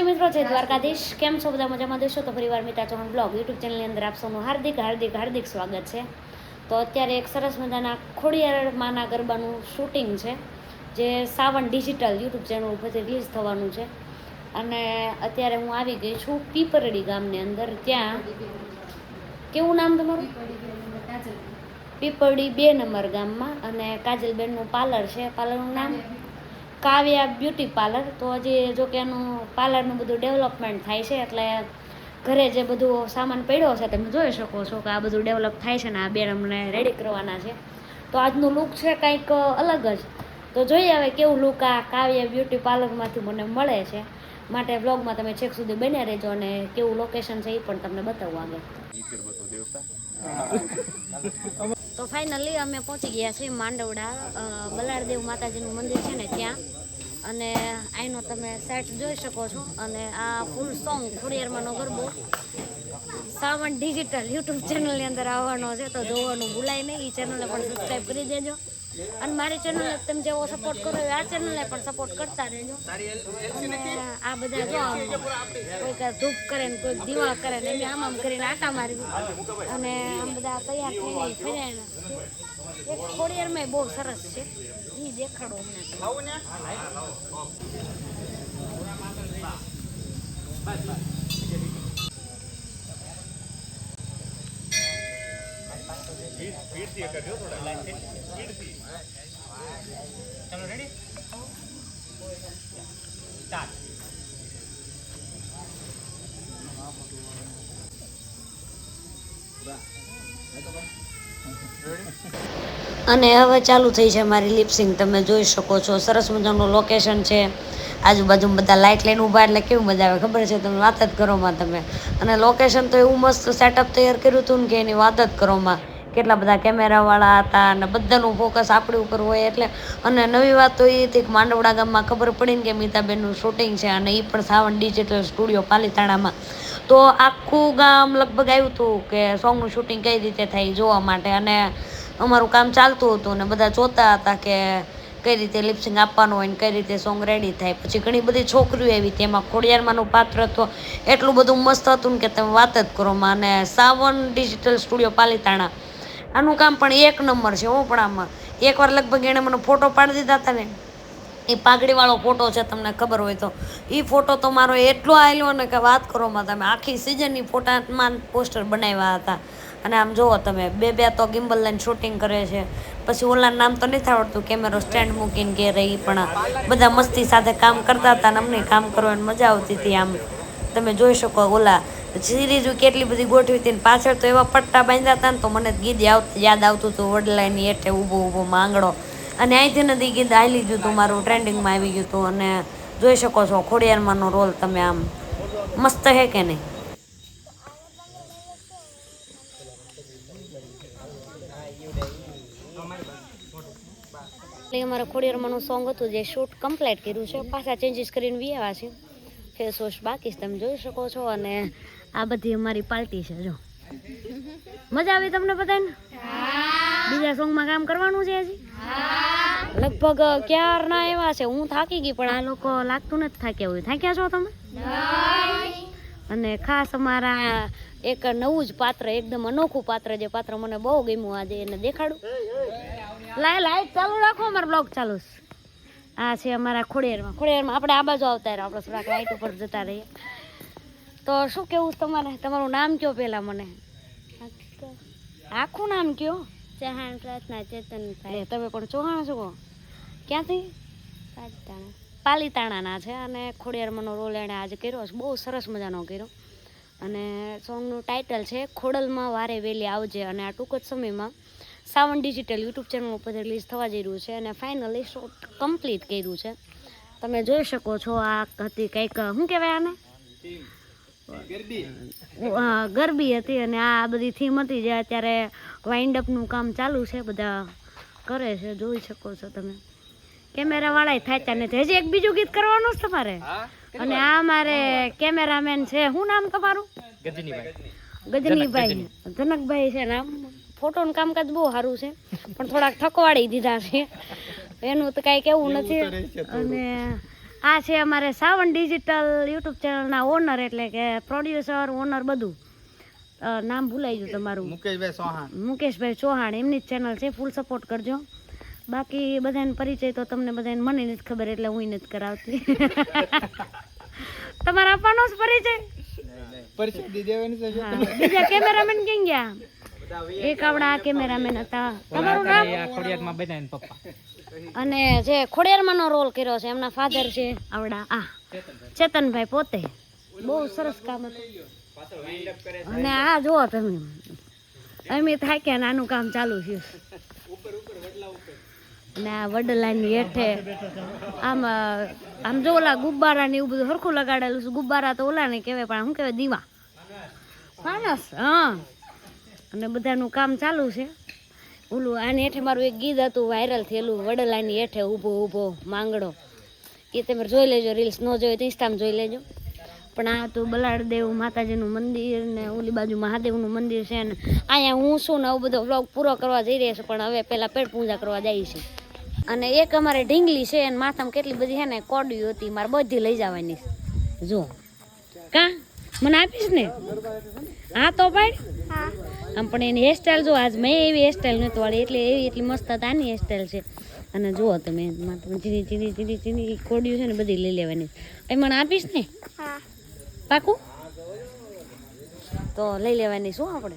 માતાજી મિત્રો, જય દ્વારકાધીશ. કેમ છો બધા મજામાં? દેશો તો પરિવાર મિતા ચૌહાણ બ્લોગ યુટ્યુબ ચેનલની અંદર આપ સૌનું હાર્દિક હાર્દિક હાર્દિક સ્વાગત છે. તો અત્યારે એક સરસ મજાના ખોડિયાર માના ગરબાનું શૂટિંગ છે, જે સાવન ડિજિટલ યુટ્યુબ ચેનલ ઉપરથી રિલીઝ થવાનું છે. અને અત્યારે હું આવી ગઈ છું પીપરડી ગામની અંદર. ત્યાં કેવું નામ તમારું? પીપરડી બે નંબર ગામમાં. અને કાજલબેનનું પાર્લર છે. પાર્લરનું નામ? Kavya beauty parlour. તો હજી જો કે એનું પાર્લરનું બધું ડેવલપમેન્ટ થાય છે એટલે ઘરે જે બધું સામાન પડ્યો છે તમે જોઈ શકો છો કે આ બધું ડેવલપ થાય છે ને આ બેન અમને રેડી કરવાના છે. તો આજનું લુક છે કંઈક અલગ જ. તો જોઈએ હવે કેવું લુક આ કાવ્ય બ્યુટી પાર્લરમાંથી મને મળે છે. માટે વ્લોગમાં તમે છેક સુધી બન્યા રહેજો અને કેવું લોકેશન છે એ પણ તમને બતાવવા આગળ. તો ફાઇનલી અમે પહોંચી ગયા છીએ માંડવડા અ, બલારદેવ માતાજીનું મંદિર છે ને ત્યાં. અને અહીંનો તમે સેટ જોઈ શકો છો. અને આ ફૂલ સોંગ ખોડિયારમાંનો ગરબો. સાવન ડિજિટલ યુટ્યુબ ચેનલની અંદર આવવાનો છે તો જોવાનું ભૂલાય નહીં. એ ચેનલને પણ સબસ્ક્રાઈબ કરી દેજો. અને મારી ચેનલને તમે જેવો સપોર્ટ કરો આ ચેનલને પણ સપોર્ટ કરતા રહેજો. આ બધા જો કોઈક ધૂપ કરે ને કોઈક દીવા કરે ને એમ આમ આમ કરીને આટા મારી અને આમ બધા તૈયાર થઈને ફર્યા એક ખોડિયારમાં બહુ સરસ છે. એ દેખાડો અમને. અને હવે ચાલુ થઈ છે મારી લિપસિંગ તમે જોઈ શકો છો, સરસ મજાનું લોકેશન છે. આજુબાજુ બધા લાઇટ લઈને ઊભા એટલે કેવું મજા આવે, ખબર છે? તમે વાત જ કરોમાં તમે. અને લોકેશન તો એવું મસ્ત સેટઅપ તૈયાર કર્યું હતું ને કે એની વાત જ કરોમાં કેટલા બધા કેમેરાવાળા હતા અને બધાનું ફોકસ આપણી ઉપર હોય એટલે. અને નવી વાત તો એ હતી કે માંડવડા ગામમાં ખબર પડી ને કે મીતાબેનનું શૂટિંગ છે અને એ પણ સાવન ડિજિટલ સ્ટુડિયો પાલીતાણામાં. તો આખું ગામ લગભગ આવ્યું હતું કે સોંગનું શૂટિંગ કઈ રીતે થાય જોવા માટે. અને અમારું કામ ચાલતું હતું ને બધા જોતા હતા કે કઈ રીતે લિપસિંગ આપવાનું હોય ને કઈ રીતે સોંગ રેડી થાય. પછી ઘણી બધી છોકરીઓ આવી તેમાં ખોડિયારમાંનું પાત્ર તો એટલું બધું મસ્ત હતું ને કે તમે વાત જ કરો. અને સાવન ડિજિટલ સ્ટુડિયો પાલીતાણા આનું કામ પણ એક નંબર છે હો, પણ આમાં. એકવાર લગભગ એણે મને ફોટો પાડી દીધા હતા ને, એ પાઘડીવાળો ફોટો છે, તમને ખબર હોય તો. એ ફોટો તો મારો એટલો આવેલો ને કે વાત કરોમાં તમે આખી સિઝનની ફોટામાં પોસ્ટર બનાવ્યા હતા. અને આમ જુઓ તમે, બે બે તો ગિમ્બલ લઈને શૂટિંગ કરે છે. પછી ઓલા નામ તો નથી આવડતું કેમેરો સ્ટેન્ડ મૂકીને કે રહી પણ બધા મસ્તી સાથે કામ કરતા હતા ને અમને કામ કરવાની મજા આવતી હતી આમ. તમે જોઈ શકો ઓલા સિરીઝ કેટલી બધી ગોઠવી હતી પાછળ તો એવા પટ્ટા બાંધ્યા હતા ને તો મને ગીત યાદ આવતું હતું વડલાઈની એટલે ઊભો ઊભો માંગડો. અને અહીંથી નથી ગીત આવી ગયું હતું મારું ટ્રેન્ડિંગમાં આવી ગયું હતું અને જોઈ શકો છો, ખોડિયારમાંનો રોલ તમે આમ મસ્ત હે કે નહીં? એટલે અમારે ખોડિયારમાંનું સોંગ હતું જે શૂટ કમ્પ્લીટ કર્યું છે. પાછા ચેન્જીસ કરીને વી આવ્યા છે. ફેસ વોશ બાકી તમે જોઈ શકો છો. અને આ બધી અમારી પાર્ટી છે જો. મજા આવી તમને બધાને? બીજા સોંગમાં કામ કરવાનું છે હજી? લગભગ ક્યારના એવા છે? હું થાકી ગઈ પણ આ લોકો લાગતું નથી થાક્યા હોય. થાક્યા છો તમે? અને ખાસ અમારા એક નવું જ પાત્ર એકદમ અનોખું પાત્ર જે પાત્ર મને બહુ ગમ્યું આજે એને દેખાડું. લાય લાઈટ ચાલુ રાખો અમારો બ્લોગ ચાલુ આ છે અમારા ખોડિયારમાં. ખોડિયારમાં આપણે આ બાજુ આવતા રહ્યો આપણે થોડાક લાઈટ ઉપર જતા રહીએ. તો શું કેવું તમારે? તમારું નામ કયો પહેલાં મને? આખું નામ કયો? ચૌહાણ પ્રાર્થના ચેતનભાઈ. તમે પણ ચૌહાણ છો? ક્યાંથી? પાલીતાણા. પાલીતાણાના છે અને ખોડિયારમાંનો રોલ એણે આજે કર્યો છે. બહુ સરસ મજાનો કર્યો. અને સોંગનું ટાઇટલ છે ખોડલમાં વારે વેલી આવજે. અને આ ટૂંક જ સમયમાં સાવન ડિજિટલ યુટ્યુબ ચેનલ ઉપર રિલીઝ થવા જઈ રહ્યું છે અને ફાઇનલી શોટ કમ્પ્લીટ કર્યું છે. તમે જોઈ શકો છો આ હતી કંઈક શું કહેવાય આને? ગરબી? હતી અને આ બધી થીમ હતી જે અત્યારે વાઇન્ડ અપનું કામ ચાલુ છે બધા કરે છે જોઈ શકો છો તમે. કેમેરા વાળા થાચા નથી હજી એક બીજું ગીત કરવાનું છે તમારે? અને આ મારે કેમેરામેન છે શું નામ તમારું? ગજનીભાઈ. જનકભાઈ છે નામ ફોટોનું કામકાજ બહુ સારું છે પણ થોડાક થકવાડી દીધા છે. એનું તો કાંઈ કેવું નથી. અને આ છે અમારે સાવન ડિજિટલ યુટ્યુબ ચેનલના ઓનર એટલે કે પ્રોડ્યુસર ઓનર બધું. નામ ભૂલાઈ ગયું તમારું. મુકેશભાઈ ચૌહાણ. મુકેશભાઈ ચૌહાણ એમની જ ચેનલ છે ફૂલ સપોર્ટ કરજો. બાકી બધાને પરિચય તો તમને બધાને મને નથી ખબર એટલે હું નથી કરાવતી. તમારા આપવાનો જ પરિચય? બીજા કેમેરામેન ક્યાં ગયા? એક આવડા કેમેરામેન હતા. તમારું નામ? અને જે ખોડિયારમાંનો રોલ કર્યો છે એમના ફાધર છે આવડા આ. ચેતનભાઈ પોતે. બહુ સરસ કામ હતું. અને આ જુઓ તમે. અમે થાક્યા ને આનું કામ ચાલુ છે ને આ વડલાની હેઠે આમ આમ જો ઓલા ગુબ્બારા ને એવું બધું સરખું લગાડેલું છે. ગુબ્બારા તો ઓલા ને કહેવાય પણ શું કહેવાય દીવા. ફાનસ હા. અને બધાનું કામ ચાલુ છે. ઓલું આની હેઠે મારું એક ગીત હતું વાયરલ થયેલું, વડલાની હેઠે ઊભો ઊભો, માંગડો. એ તમે જોઈ લેજો રીલ્સ ન જોઈ તો ઇન્સ્ટામાં જોઈ લેજો. પણ આ તો બલાડદેવ માતાજીનું મંદિર ને ઓલી બાજુ મહાદેવનું મંદિર છે ને, અહીંયા હું છું ને આવું બધો વ્લોગ પૂરો કરવા જઈ રહ્યા છું, પણ હવે પહેલાં પેટ પૂજા કરવા જાય છે. અને એક અમારે ઢીંગલી છે અને માથામાં કેટલી બધી છે ને કોડી હતી, મારે બધી લઈ જવાની જો. કા? મને આપીશ ને? હા તો પાડ. આમ પણ એની હેરસ્ટાઈલ જો આજ મેં એવી હેરસ્ટાઈલ નહોતી વાળી એટલે એવી એટલી મસ્ત હતા આની હેરસ્ટાઈલ છે. અને જુઓ તમે ચીની ચીની ચીની ચીની કોડિયું છે ને બધી લઈ લેવાની. એ મને આપીશ ને? પાકું? તો લઈ લેવાની શું આપણે?